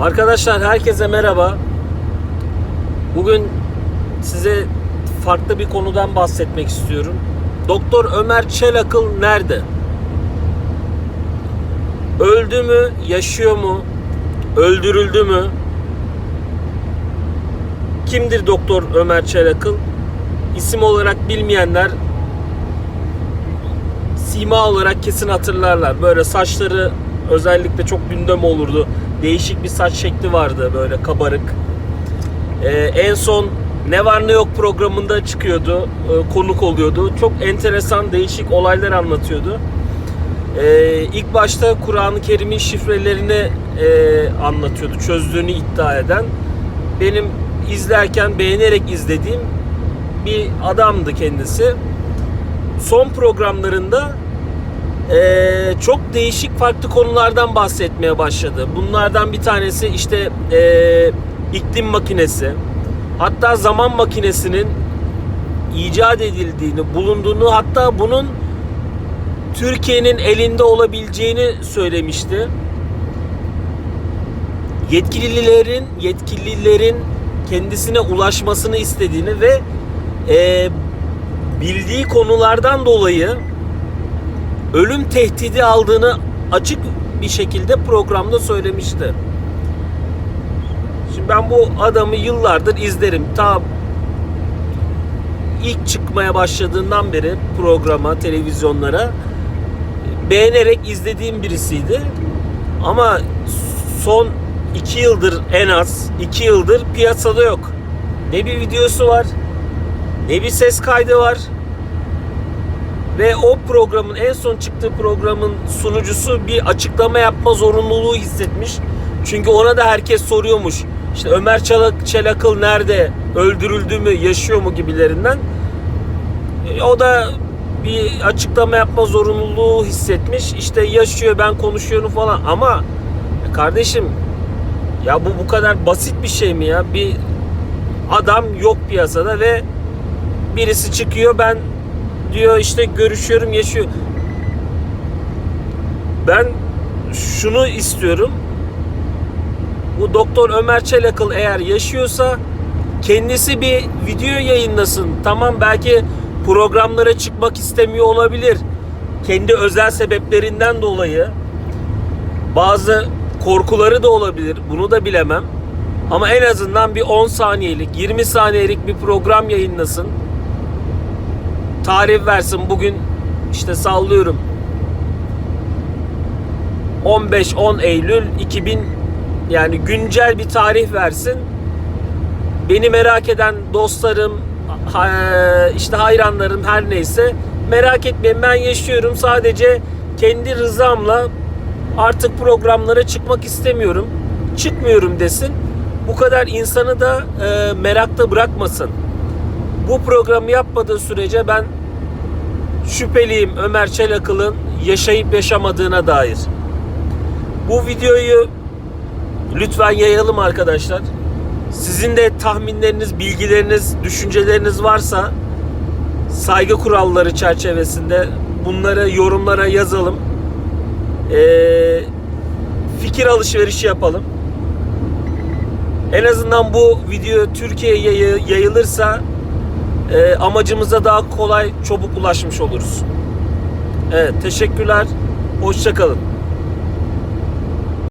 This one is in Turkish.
Arkadaşlar herkese merhaba. Bugün size farklı bir konudan bahsetmek istiyorum. Doktor Ömer Çelakıl nerede? Öldü mü? Yaşıyor mu? Öldürüldü mü? Kimdir Doktor Ömer Çelakıl? İsim olarak bilmeyenler sima olarak kesin hatırlarlar. Böyle saçları özellikle çok gündem olurdu. Değişik bir saç şekli vardı böyle kabarık. Ee, en son Ne Var Ne Yok programında çıkıyordu. e, konuk oluyordu. Çok enteresan değişik olaylar anlatıyordu. Ee, ilk başta Kur'an-ı Kerim'in şifrelerini e, anlatıyordu. Çözdüğünü iddia eden. Benim izlerken beğenerek izlediğim bir adamdı kendisi. Son programlarında ee, çok değişik farklı konulardan bahsetmeye başladı. Bunlardan bir tanesi işte ee, iklim makinesi. Hatta zaman makinesinin icat edildiğini, bulunduğunu hatta bunun Türkiye'nin elinde olabileceğini söylemişti. Yetkililerin yetkililerin kendisine ulaşmasını istediğini ve ee, bildiği konulardan dolayı ölüm tehdidi aldığını açık bir şekilde programda söylemişti. Şimdi ben bu adamı yıllardır izlerim. Ta ilk çıkmaya başladığından beri programa, televizyonlara beğenerek izlediğim birisiydi. Ama son iki yıldır en az iki yıldır piyasada yok. Ne bir videosu var, ne bir ses kaydı var. Ve o programın en son çıktığı programın sunucusu bir açıklama yapma zorunluluğu hissetmiş. Çünkü ona da herkes soruyormuş. İşte Ömer Çelak, Çelakıl nerede? Öldürüldü mü? Yaşıyor mu? gibilerinden. E, o da bir açıklama yapma zorunluluğu hissetmiş. İşte yaşıyor ben konuşuyorum falan ama e, kardeşim ya bu bu kadar basit bir şey mi ya? Bir adam yok piyasada ve birisi çıkıyor ben diyor işte görüşüyorum yaşıyor. Ben şunu istiyorum. Bu Doktor Ömer Çelakıl eğer yaşıyorsa kendisi bir video yayınlasın. Tamam belki programlara çıkmak istemiyor olabilir. Kendi özel sebeplerinden dolayı bazı korkuları da olabilir. Bunu da bilemem. Ama en azından bir 10 saniyelik, 20 saniyelik bir program yayınlasın tarih versin. Bugün işte sallıyorum 15-10 Eylül 2000 yani güncel bir tarih versin. Beni merak eden dostlarım, işte hayranlarım her neyse merak etmeyin ben yaşıyorum. Sadece kendi rızamla artık programlara çıkmak istemiyorum. Çıkmıyorum desin. Bu kadar insanı da e, merakta bırakmasın bu programı yapmadığı sürece ben şüpheliyim Ömer Çelakıl'ın yaşayıp yaşamadığına dair. Bu videoyu lütfen yayalım arkadaşlar. Sizin de tahminleriniz, bilgileriniz, düşünceleriniz varsa saygı kuralları çerçevesinde bunları yorumlara yazalım. Ee, fikir alışverişi yapalım. En azından bu video Türkiye'ye yayı- yayılırsa e, amacımıza daha kolay, çabuk ulaşmış oluruz. Evet, teşekkürler. Hoşçakalın.